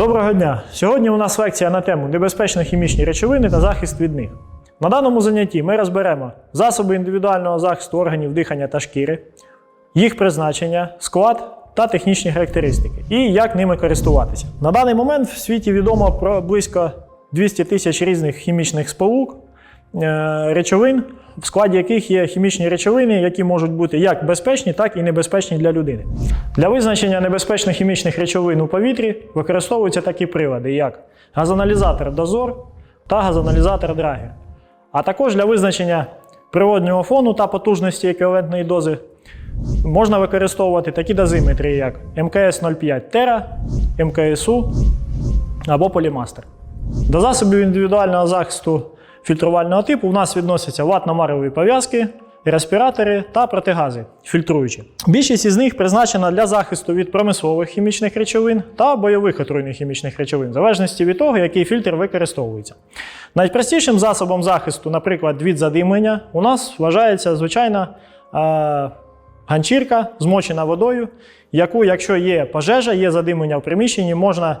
Доброго дня! Сьогодні у нас лекція на тему небезпечні хімічні речовини та захист від них. На даному занятті ми розберемо засоби індивідуального захисту органів дихання та шкіри, їх призначення, склад та технічні характеристики і як ними користуватися. На даний момент в світі відомо про близько 200 тисяч різних хімічних сполук, е, речовин, в складі яких є хімічні речовини, які можуть бути як безпечні, так і небезпечні для людини. Для визначення небезпечних хімічних речовин у повітрі використовуються такі прилади, як газоаналізатор дозор та газоаналізатор Драгі. А також для визначення природнього фону та потужності еквівалентної дози можна використовувати такі дозиметри, як МКС 05 Тера, МКСУ або Полімастер. До засобів індивідуального захисту фільтрувального типу у нас відносяться ватно-марові пов'язки, респіратори та протигази фільтруючі. Більшість із них призначена для захисту від промислових хімічних речовин та бойових отруйних хімічних речовин, в залежності від того, який фільтр використовується. Найпростішим засобом захисту, наприклад, від задимлення, у нас вважається звичайна ганчірка, змочена водою, яку, якщо є пожежа, є задимлення в приміщенні, можна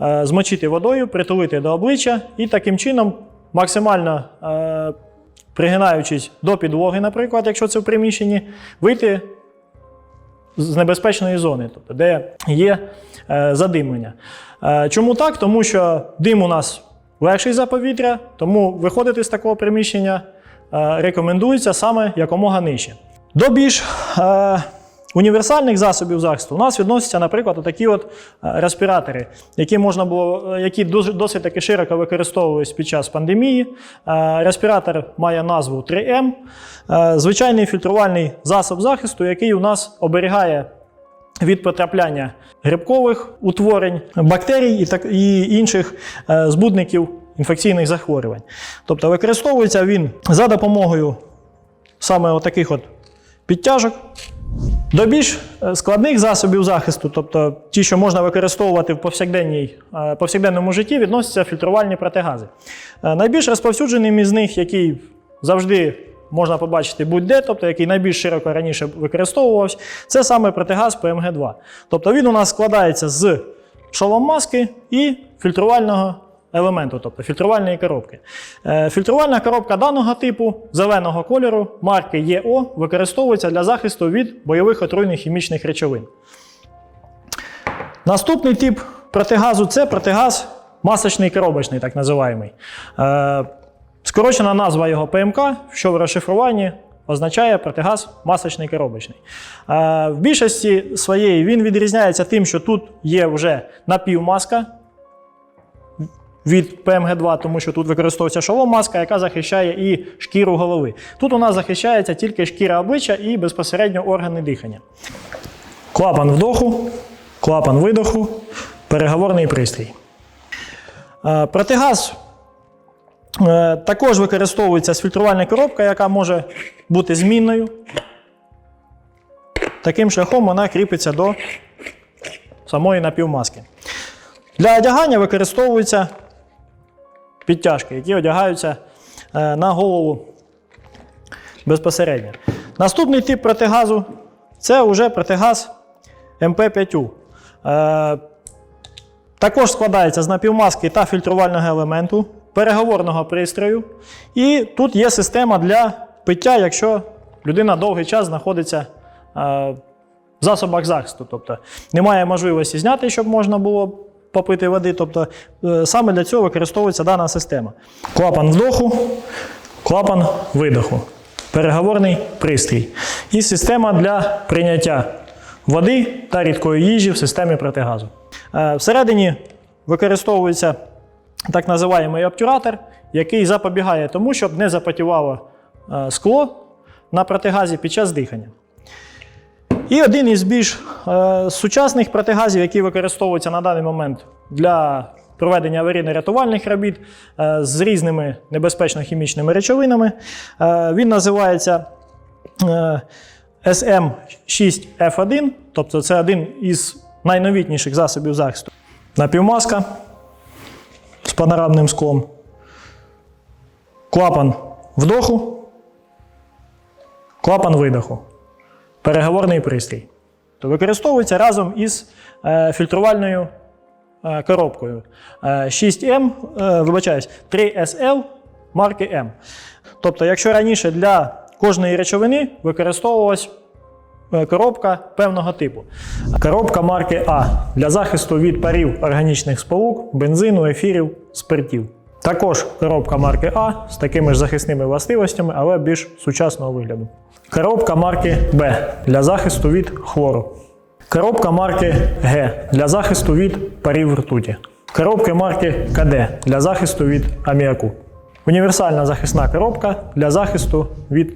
е, змочити водою, притулити до обличчя і таким чином максимально е, пригинаючись до підлоги, наприклад, якщо це в приміщенні, вийти з небезпечної зони, тобто де є е, задимлення. Е, чому так? Тому що дим у нас легший за повітря, тому виходити з такого приміщення е, рекомендується саме якомога нижче. До більш е, універсальних засобів захисту у нас відносяться, наприклад, такі от е, респіратори, які можна було, е, які досить таки широко використовувалися під час пандемії. Е, Респіратор має назву 3М. Е, Звичайний фільтрувальний засоб захисту, який у нас оберігає від потрапляння грибкових утворень, бактерій і, так, і інших збудників інфекційних захворювань. Тобто використовується він за допомогою саме отаких от підтяжок. До більш е, складних засобів захисту, тобто ті, що можна використовувати в повсякденній, е, повсякденному житті, відносяться фільтрувальні протигази. Е, Найбільш розповсюдженим із них, який завжди можна побачити будь-де, тобто який найбільш широко раніше використовувався, це саме протигаз ПМГ-2. Тобто він у нас складається з шолом маски і фільтрувального елементу, тобто фільтрувальної коробки. Е, Фільтрувальна коробка даного типу зеленого кольору марки ЄО використовується для захисту від бойових отруйних хімічних речовин. Наступний тип протигазу це протигаз масочний коробочний, так називаємий. Е, Скорочена назва його ПМК, що в розшифруванні означає протигаз масочний коробочний. Е, В більшості своєї він відрізняється тим, що тут є вже напівмаска від ПМГ-2, тому що тут використовується шолом-маска, яка захищає і шкіру голови. Тут у нас захищається тільки шкіра обличчя і безпосередньо органи дихання. Клапан вдоху, клапан видоху, переговорний пристрій. Е, Протигаз е, також використовується з фільтрувальна коробка, яка може бути змінною. Таким шляхом вона кріпиться до самої напівмаски. Для одягання використовуються підтяжки, які одягаються е, на голову безпосередньо. Наступний тип протигазу це вже протигаз МП5У. Е, також складається з напівмаски та фільтрувального елементу, переговорного пристрою. І тут є система для пиття, якщо людина довгий час знаходиться е, в засобах захисту. Тобто немає можливості зняти, щоб можна було попити води. Тобто е, саме для цього використовується дана система. Клапан вдоху, клапан видоху, переговорний пристрій. І система для прийняття води та рідкої їжі в системі протигазу. Е, Всередині використовується так називаємий обтюратор, який запобігає тому, щоб не запотівало е, скло на протигазі під час дихання. І один із більш е, сучасних протигазів, який використовується на даний момент для проведення аварійно-рятувальних робіт е, з різними небезпечно-хімічними речовинами, е, він називається е, SM6F1, тобто це один із найновітніших засобів захисту. Напівмаска з панорамним склом, клапан вдоху, клапан видоху переговорний пристрій. То використовується разом із е, фільтрувальною е, коробкою е, 6М, е, вибачаюсь, 3SL марки М. Тобто, якщо раніше для кожної речовини використовувалась коробка певного типу. Коробка марки А для захисту від парів органічних сполук, бензину, ефірів, спиртів. Також коробка марки А з такими ж захисними властивостями, але більш сучасного вигляду. Коробка марки Б для захисту від хлору. Коробка марки Г для захисту від парів ртуті. Коробки марки КД для захисту від аміаку. Універсальна захисна коробка для захисту від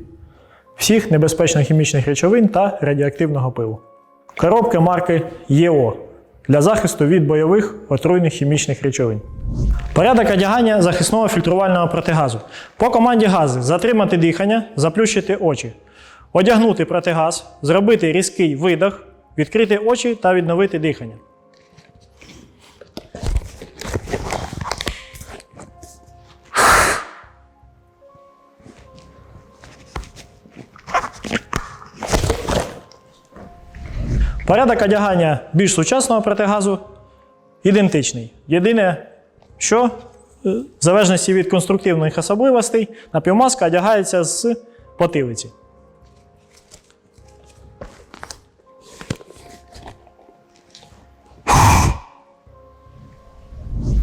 всіх небезпечних хімічних речовин та радіоактивного пилу. Коробки марки ЄО для захисту від бойових отруйних хімічних речовин. Порядок одягання захисного фільтрувального протигазу. По команді гази затримати дихання, заплющити очі, одягнути протигаз, зробити різкий видах, відкрити очі та відновити дихання. Порядок одягання більш сучасного протигазу ідентичний. Єдине, що е, в залежності від конструктивних особливостей, напівмаска одягається з потилиці.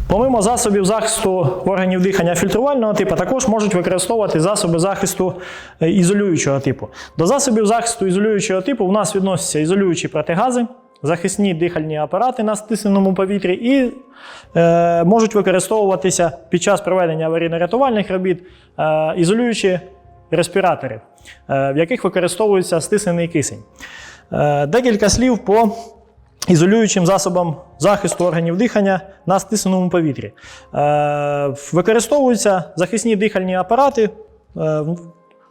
Помимо засобів захисту органів дихання фільтрувального типу, також можуть використовувати засоби захисту е, ізолюючого типу. До засобів захисту ізолюючого типу у нас відносяться ізолюючі протигази, захисні дихальні апарати на стисненому повітрі і е, можуть використовуватися під час проведення аварійно-рятувальних робіт е, ізолюючі респіратори, е, в яких використовується стиснений кисень. Е, декілька слів по ізолюючим засобам захисту органів дихання на стисненому повітрі. Е, використовуються захисні дихальні апарати. Е,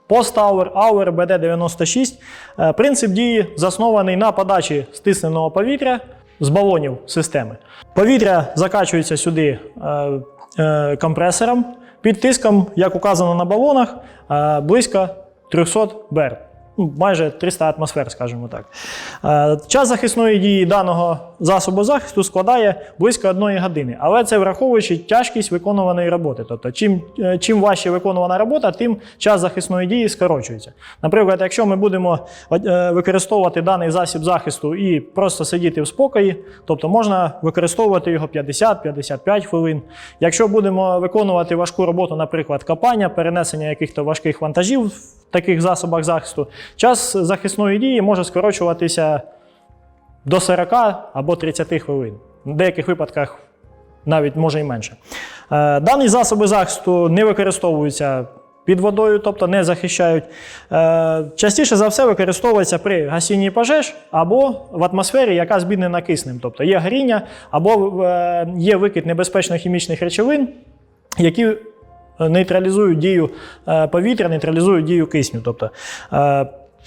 Post-Hour, Hour, BD96. Е, Принцип дії заснований на подачі стисненого повітря з балонів системи. Повітря закачується сюди е, компресором під тиском, як указано на балонах, близько 300 БЕР. Ну, Майже 300 атмосфер, скажімо так. Е, Час захисної дії даного засобу захисту складає близько одної години, але це враховуючи тяжкість виконуваної роботи. Тобто, чим, е, чим важче виконувана робота, тим час захисної дії скорочується. Наприклад, якщо ми будемо е, використовувати даний засіб захисту і просто сидіти в спокої, тобто можна використовувати його 50-55 хвилин. Якщо будемо виконувати важку роботу, наприклад, копання, перенесення якихось важких вантажів в таких засобах захисту, час захисної дії може скорочуватися до 40 або 30 хвилин. В деяких випадках навіть може і менше. Е, Дані засоби захисту не використовуються під водою, тобто не захищають. Е, Частіше за все використовується при гасінні пожеж або в атмосфері, яка збіднена киснем. Тобто є горіння або е, є викид небезпечних хімічних речовин, які нейтралізують дію повітря, нейтралізують дію кисню. Тобто,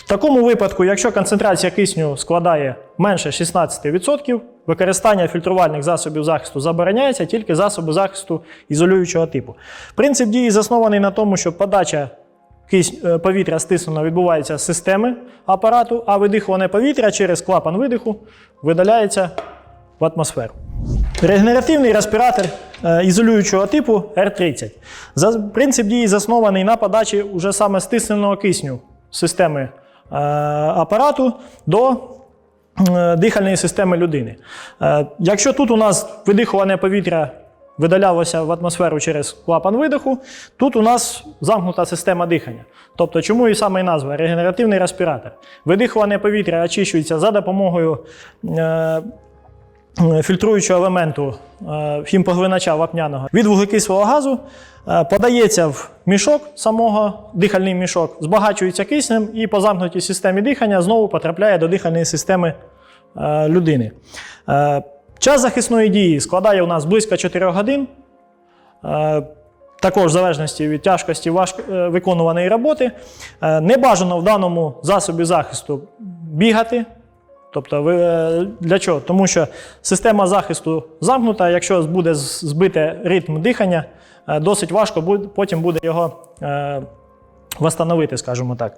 в такому випадку, якщо концентрація кисню складає менше 16%, використання фільтрувальних засобів захисту забороняється тільки засоби захисту ізолюючого типу. Принцип дії заснований на тому, що подача е, повітря стиснено відбувається з системи апарату, а видихуване повітря через клапан видиху видаляється в атмосферу. Регенеративний респіратор е, ізолюючого типу R30. Принцип дії заснований на подачі уже саме стисненого кисню системи апарату до е, дихальної системи людини. Е, якщо тут у нас видихуване повітря видалялося в атмосферу через клапан видиху, тут у нас замкнута система дихання. Тобто, чому і саме і назва регенеративний респіратор. Видихуване повітря очищується за допомогою. Е, фільтруючого елементу е, хімпоглинача вапняного від вуглекислого газу е, подається в мішок самого дихальний мішок, збагачується киснем і по замкнутій системі дихання знову потрапляє до дихальної системи е, людини. Е, Час захисної дії складає у нас близько 4 годин. Е, Також в залежності від тяжкості е, виконуваної роботи. Е, Не бажано в даному засобі захисту бігати, Тобто, ви, е, для чого? Тому що система захисту замкнута, якщо буде збити ритм дихання, е, досить важко потім буде його е, Восстановити, скажімо так.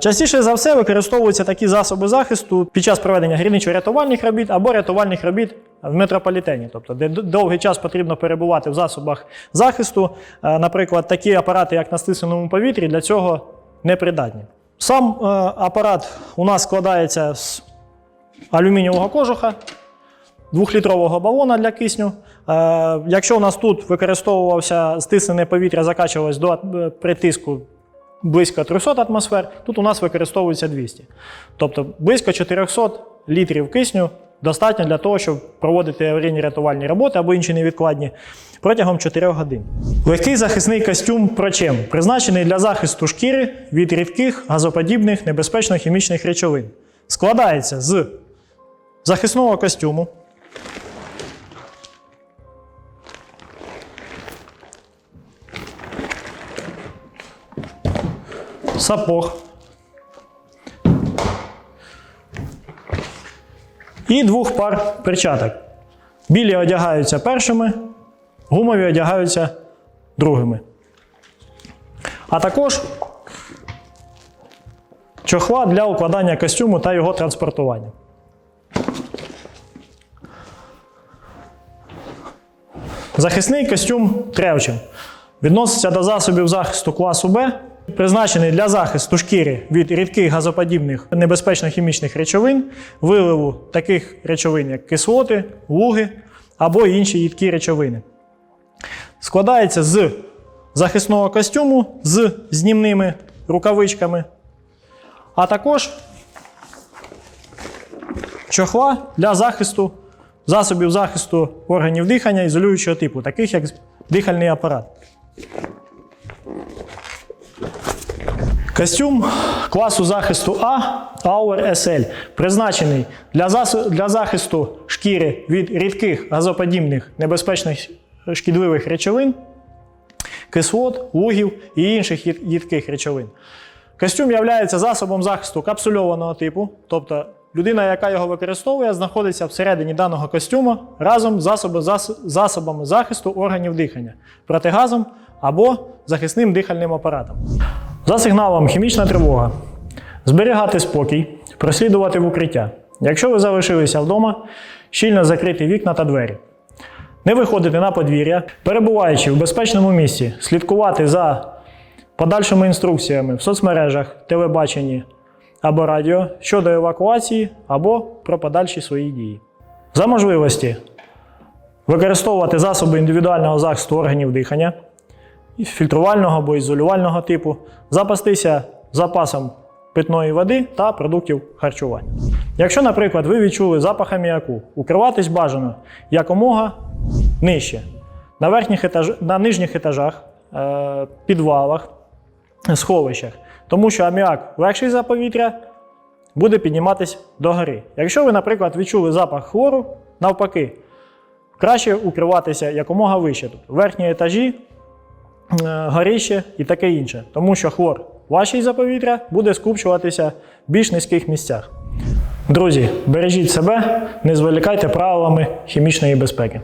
Частіше за все використовуються такі засоби захисту під час проведення гірничо-рятувальних робіт або рятувальних робіт в метрополітені, тобто де довгий час потрібно перебувати в засобах захисту. Наприклад, такі апарати, як на стисненому повітрі, для цього не придатні. Сам апарат у нас складається з алюмінієвого кожуха, двохлітрового балона для кисню. Е, якщо у нас тут використовувався стиснене повітря, закачувалось до е, притиску близько 300 атмосфер, тут у нас використовується 200. Тобто близько 400 літрів кисню достатньо для того, щоб проводити аварійні рятувальні роботи або інші невідкладні протягом 4 годин. Легкий захисний костюм прочем призначений для захисту шкіри від рідких газоподібних небезпечних хімічних речовин. Складається з захисного костюму, сапог і двох пар перчаток. Білі одягаються першими, гумові одягаються другими. А також чохла для укладання костюму та його транспортування. Захисний костюм тревчин відноситься до засобів захисту класу Б, призначений для захисту шкіри від рідких газоподібних небезпечних хімічних речовин, виливу таких речовин, як кислоти, луги або інші їдкі речовини. Складається з захисного костюму з знімними рукавичками, а також чохла для захисту засобів захисту органів дихання ізолюючого типу, таких як дихальний апарат. Костюм класу захисту А Auer SL призначений для, засу- для захисту шкіри від рідких газоподібних небезпечних шкідливих речовин, кислот, лугів і інших їд- їдких речовин. Костюм є засобом захисту капсульованого типу, тобто людина, яка його використовує, знаходиться всередині даного костюму разом з засоби- зас- засобами захисту органів дихання, протигазом або захисним дихальним апаратом. За сигналом хімічна тривога. Зберігати спокій, прослідувати в укриття. Якщо ви залишилися вдома, щільно закрити вікна та двері. Не виходити на подвір'я, перебуваючи в безпечному місці, слідкувати за подальшими інструкціями в соцмережах, телебаченні або радіо щодо евакуації або про подальші свої дії. За можливості використовувати засоби індивідуального захисту органів дихання, фільтрувального або ізолювального типу, запастися запасом питної води та продуктів харчування. Якщо, наприклад, ви відчули запах аміаку, укриватись бажано якомога нижче. На, верхніх етаж... на нижніх етажах, е... підвалах, сховищах. Тому що аміак легший за повітря буде підніматись догори. Якщо ви, наприклад, відчули запах хлору, навпаки, краще укриватися якомога вище. Тобто верхні етажі, е, горище і таке інше. Тому що хлор важчий за повітря буде скупчуватися в більш низьких місцях. Друзі, бережіть себе, не зволікайте правилами хімічної безпеки.